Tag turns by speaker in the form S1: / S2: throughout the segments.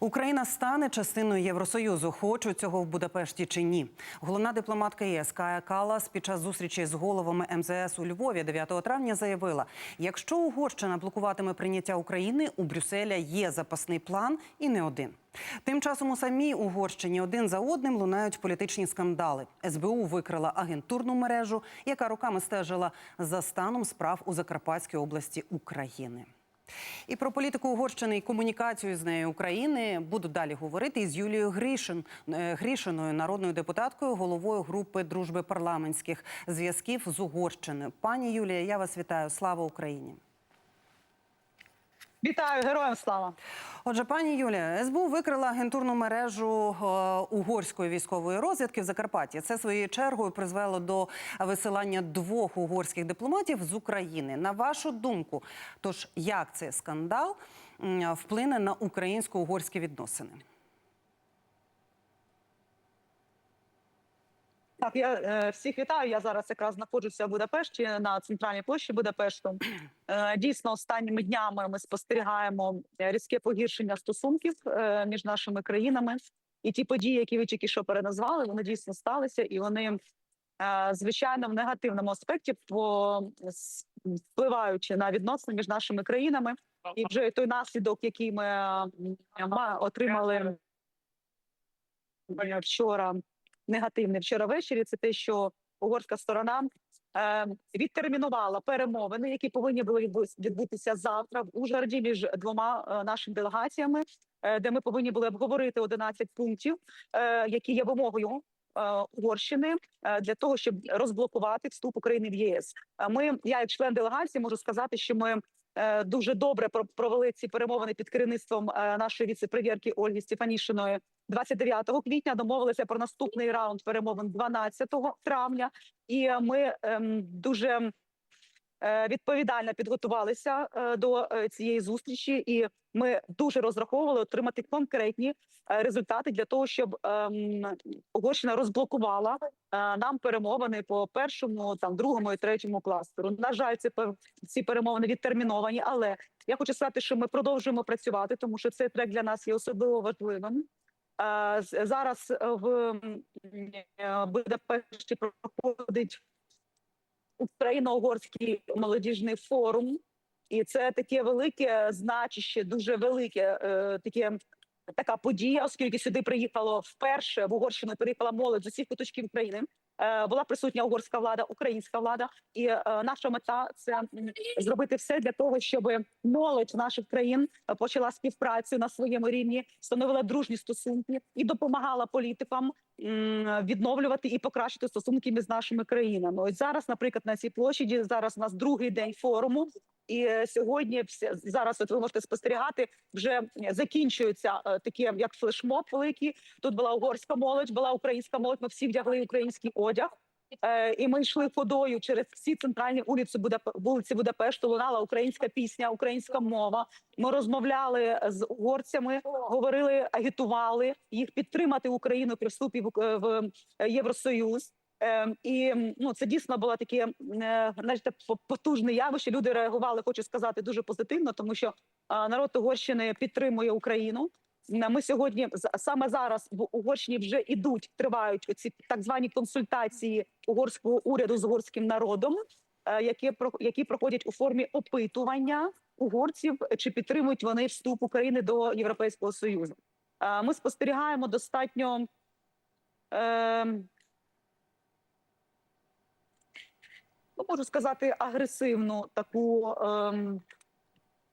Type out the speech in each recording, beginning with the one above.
S1: Україна стане частиною Євросоюзу. Хочуть цього в Будапешті чи ні. Головна дипломатка ЄС Кая Калас під час зустрічі з головами МЗС у Львові 9 травня заявила: якщо Угорщина блокуватиме прийняття України, у Брюсселя є запасний план і не один. Тим часом у самій Угорщині один за одним лунають політичні скандали. СБУ викрила агентурну мережу, яка роками стежила за станом справ у Закарпатській області України. І про політику Угорщини і комунікацію з нею України буду далі говорити із Юлією Грішин, е, Грішиною, народною депутаткою, головою групи дружби парламентських зв'язків з Угорщиною. Пані Юлія, я вас вітаю. Слава Україні!
S2: Вітаю, героям слава!
S1: Отже, пані Юлія, СБУ викрила агентурну мережу е, угорської військової розвідки в Закарпатті. Це своєю чергою призвело до висилання двох угорських дипломатів з України. На вашу думку, тож як цей скандал вплине на українсько-угорські відносини?
S2: Так, я е, всіх вітаю. Я зараз якраз знаходжуся в Будапешті на центральній площі Будапешту. Е, дійсно, останніми днями ми спостерігаємо різке погіршення стосунків е, між нашими країнами. І ті події, які ви тільки що переназвали, вони дійсно сталися, і вони е, звичайно в негативному аспекті по впливаючи на відносини між нашими країнами. І вже той наслідок, який ми е, отримали вчора, негативний вчора ввечері, це те, що угорська сторона е, відтермінувала перемовини, які повинні були відбутися завтра в Ужгороді між двома е, нашими делегаціями, е, де ми повинні були обговорити 11 пунктів, е, які є вимогою. е, Угорщини для того, щоб розблокувати вступ України в ЄС. Ми, я як член делегації, можу сказати, що ми дуже добре про- провели ці перемовини під керівництвом нашої віце-прем'єрки Ольги Стефанішиної 29 квітня домовилися про наступний раунд перемовин 12 травня, і ми ем, дуже е, відповідально підготувалися е, до е, цієї зустрічі, і ми дуже розраховували отримати конкретні е, результати для того, щоб ем, Угорщина розблокувала е, нам перемовини по першому, там другому і третьому кластеру. На жаль, ці ці перемовини відтерміновані, але я хочу сказати, що ми продовжуємо працювати, тому що цей трек для нас є особливо важливим. Е, Зараз е, в е, Будапешті проходить Україно-угорський молодіжний форум, і це таке велике значище, дуже велике таке. Така подія, оскільки сюди приїхало вперше в Угорщину приїхала молодь з усіх куточків України. Е, була присутня угорська влада, українська влада, і е, наша мета це зробити все для того, щоб молодь наших країн почала співпрацю на своєму рівні, встановила дружні стосунки і допомагала політикам відновлювати і покращити стосунки між нашими країнами. Ось зараз, наприклад, на цій площаді зараз у нас другий день форуму. І е, сьогодні зараз, от ви можете спостерігати, вже закінчується е, таке, як флешмоб великий. Тут була угорська молодь, була українська молодь. Ми всі вдягли український одяг. Е, і ми йшли ходою через всі центральні вулиці вулиці Будапешту. Лунала українська пісня, українська мова. Ми розмовляли з угорцями, говорили, агітували їх підтримати Україну при вступі в Євросоюз. Е, і ну це дійсно було таке е, знаєте, потужне явище. Люди реагували, хочу сказати, дуже позитивно, тому що народ Угорщини підтримує Україну. Ми сьогодні саме зараз в Угорщині вже ідуть, тривають оці так звані консультації угорського уряду з угорським народом, е, які про які проходять у формі опитування угорців, чи підтримують вони вступ України до Європейського союзу. Ми спостерігаємо достатньо. Е, ну, можу сказати, агресивну таку ем,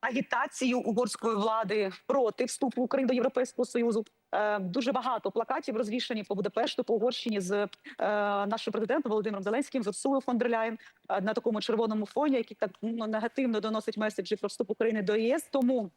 S2: агітацію угорської влади проти вступу України до Європейського союзу. Е, дуже багато плакатів розвішані по Будапешту, по Угорщині з е, нашим президентом Володимиром Зеленським, з Урсулою фон дер Ляєн е, на такому червоному фоні, який так ну, негативно доносить меседжі про вступ України до ЄС. Тому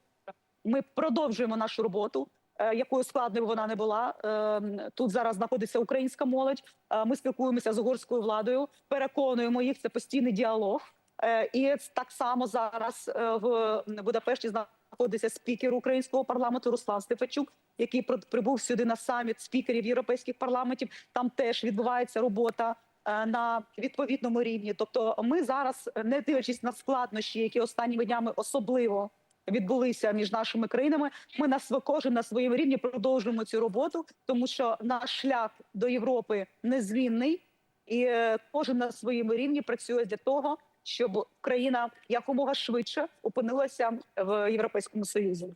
S2: ми продовжуємо нашу роботу. Е, Якою складною вона не була Е, тут зараз знаходиться українська молодь. Е, Ми спілкуємося з угорською владою, переконуємо їх. Це постійний діалог. Е, І так само зараз в Будапешті знаходиться спікер українського парламенту Руслан Стефачук, який при- прибув сюди на саміт спікерів європейських парламентів. Там теж відбувається робота на відповідному рівні. Тобто, ми зараз, не дивлячись на складнощі, які останніми днями особливо відбулися між нашими країнами. Ми на св- кожен на своєму рівні продовжуємо цю роботу, тому що наш шлях до Європи незмінний, і е, кожен на своєму рівні працює для того, щоб країна якомога швидше опинилася в Європейському Союзі.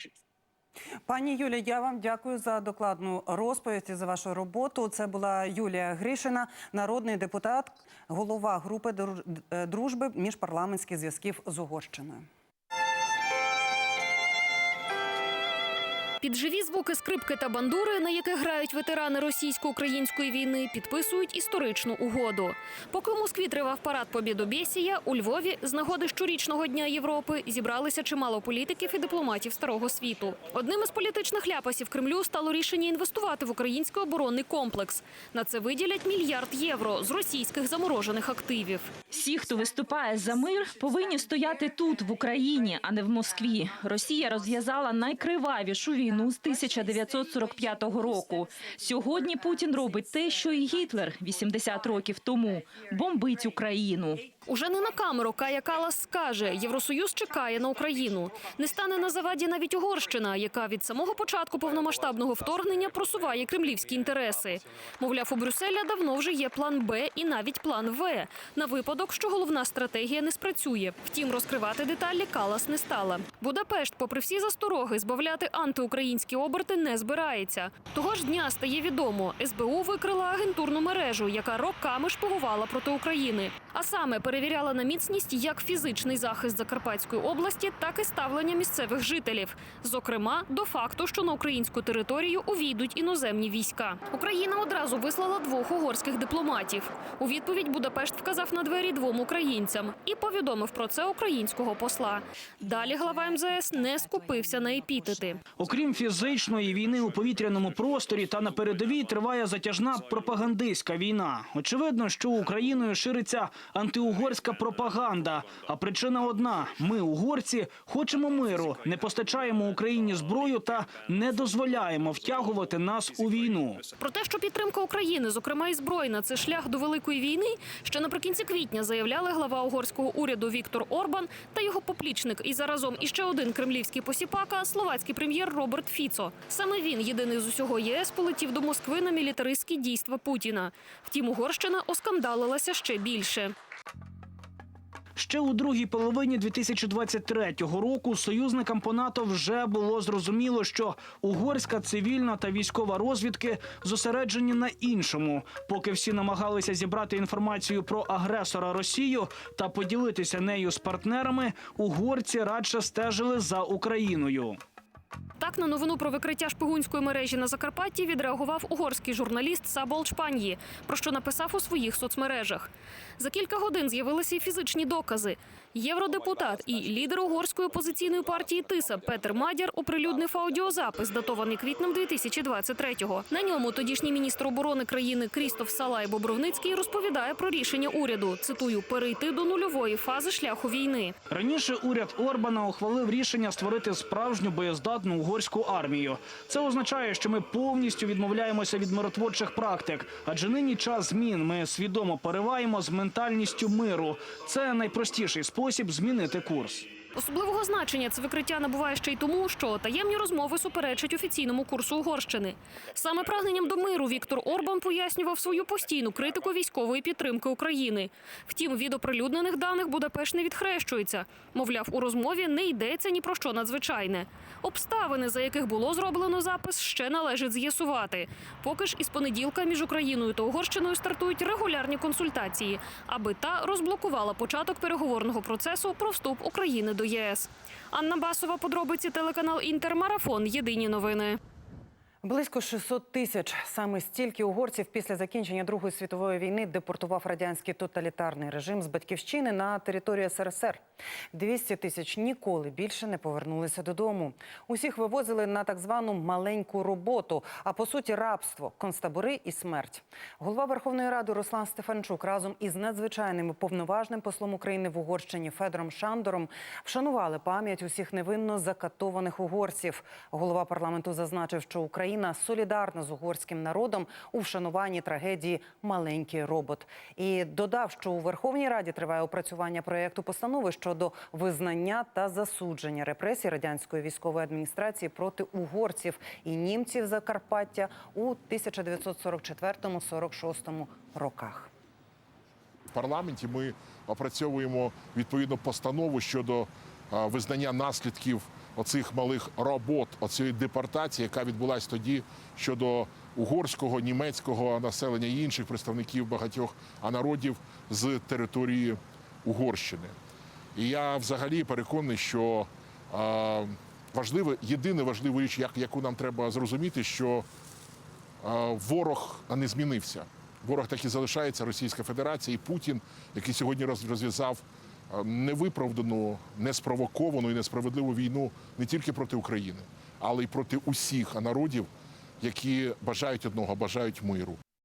S1: Пані Юлія, я вам дякую за докладну розповідь і за вашу роботу. Це була Юлія Гришина, народний депутат, голова групи е, дружби міжпарламентських зв'язків з Угорщиною.
S3: Під живі звуки скрипки та бандури, на яких грають ветерани російсько-української війни, підписують історичну угоду. Поки в Москві тривав парад Побєдобєсія, у Львові з нагоди щорічного дня Європи зібралися чимало політиків і дипломатів старого світу. Одним із політичних ляпасів Кремлю стало рішення інвестувати в український оборонний комплекс. На це виділять мільярд євро з російських заморожених активів.
S4: Всі, хто виступає за мир, повинні стояти тут, в Україні, а не в Москві. Росія розв'язала найкривавішу війну з 1945 року. Сьогодні Путін робить те, що і Гітлер 80 років тому бомбить Україну.
S3: Уже не на камеру Кая Калас скаже, Євросоюз чекає на Україну. Не стане на заваді навіть Угорщина, яка від самого початку повномасштабного вторгнення просуває кремлівські інтереси. Мовляв, у Брюсселя давно вже є план Б і навіть план В на випадок, що головна стратегія не спрацює. Втім, розкривати деталі Калас не стала. Будапешт, попри всі застороги, збавляти антиукраїнські оберти не збирається. Того ж дня стає відомо, СБУ викрила агентурну мережу, яка роками шпигувала проти України. А саме перевіряла на міцність як фізичний захист Закарпатської області, так і ставлення місцевих жителів. Зокрема, до факту, що на українську територію увійдуть іноземні війська. Україна одразу вислала двох угорських дипломатів. У відповідь Будапешт вказав на двері двом українцям і повідомив про це українського посла. Далі глава МЗС не скупився на епітети.
S5: Окрім фізичної війни у повітряному просторі та на передовій триває затяжна пропагандистська війна. Очевидно, що Україною шириться антиугорська пропаганда. А причина одна: ми, угорці, хочемо миру, не постачаємо Україні зброю та не дозволяємо втягувати нас у війну.
S3: Про те, що підтримка України, зокрема і збройна, це шлях до великої війни, ще наприкінці квітня заявляли глава угорського уряду Віктор Орбан та його поплічник, і заразом іще один кремлівський посіпака, словацький прем'єр Роберт Фіцо. Саме він, єдиний з усього єС, полетів до Москви на мілітаристські дійства Путіна. Втім, Угорщина оскандалилася ще більше.
S5: Ще у другій половині 2023 року союзникам по НАТО вже було зрозуміло, що угорська цивільна та військова розвідки зосереджені на іншому. Поки всі намагалися зібрати інформацію про агресора Росію та поділитися нею з партнерами, угорці радше стежили за Україною.
S3: Так на новину про викриття шпигунської мережі на Закарпатті відреагував угорський журналіст Сабол Чпаньї, про що написав у своїх соцмережах. За кілька годин з'явилися і фізичні докази. Євродепутат і лідер угорської опозиційної партії Тиса Петер Мадяр оприлюднив аудіозапис, датований квітнем 2023-го. На ньому тодішній міністр оборони країни Крістоф Салай Бобровницький розповідає про рішення уряду. Цитую перейти до нульової фази шляху війни.
S5: Раніше уряд Орбана ухвалив рішення створити справжню боєздатну угорську армію. Це означає, що ми повністю відмовляємося від миротворчих практик, адже нині час змін. Ми свідомо пориваємо з ментальністю миру. Це найпростіший спосіб змінити курс.
S3: Особливого значення це викриття набуває ще й тому, що таємні розмови суперечать офіційному курсу Угорщини. Саме прагненням до миру Віктор Орбан пояснював свою постійну критику військової підтримки України. Втім, від оприлюднених даних Будапешт не відхрещується. Мовляв, у розмові не йдеться ні про що надзвичайне. Обставини, за яких було зроблено запис, ще належить з'ясувати. Поки ж із понеділка між Україною та Угорщиною стартують регулярні консультації, аби та розблокувала початок переговорного процесу про вступ України до ЄС. Анна Басова, подробиці телеканал Інтермарафон. Єдині новини.
S1: Близько 600 тисяч. Саме стільки угорців після закінчення Другої світової війни депортував радянський тоталітарний режим з батьківщини на територію СРСР. 200 тисяч ніколи більше не повернулися додому. Усіх вивозили на так звану маленьку роботу, а по суті рабство, концтабори і смерть. Голова Верховної Ради Руслан Стефанчук разом із надзвичайним і повноважним послом України в Угорщині Федором Шандором вшанували пам'ять усіх невинно закатованих угорців. Голова парламенту зазначив, що Україна Україна солідарна з угорським народом у вшануванні трагедії Маленький робот. І додав, що у Верховній Раді триває опрацювання проєкту постанови щодо визнання та засудження репресій радянської військової адміністрації проти угорців і німців Закарпаття у 1944-46 роках.
S6: В парламенті ми опрацьовуємо відповідну постанову щодо визнання наслідків оцих малих робот, оцієї депортації, яка відбулася тоді щодо угорського, німецького населення і інших представників багатьох народів з території Угорщини. І я взагалі переконаний, що а, важливе, єдине важливу річ, як, яку нам треба зрозуміти, що а, ворог не змінився. Ворог так і залишається Російська Федерація і Путін, який сьогодні розв'язав невиправдану, неспровоковану і несправедливу війну не тільки проти України, але й проти усіх народів, які бажають одного, бажають миру.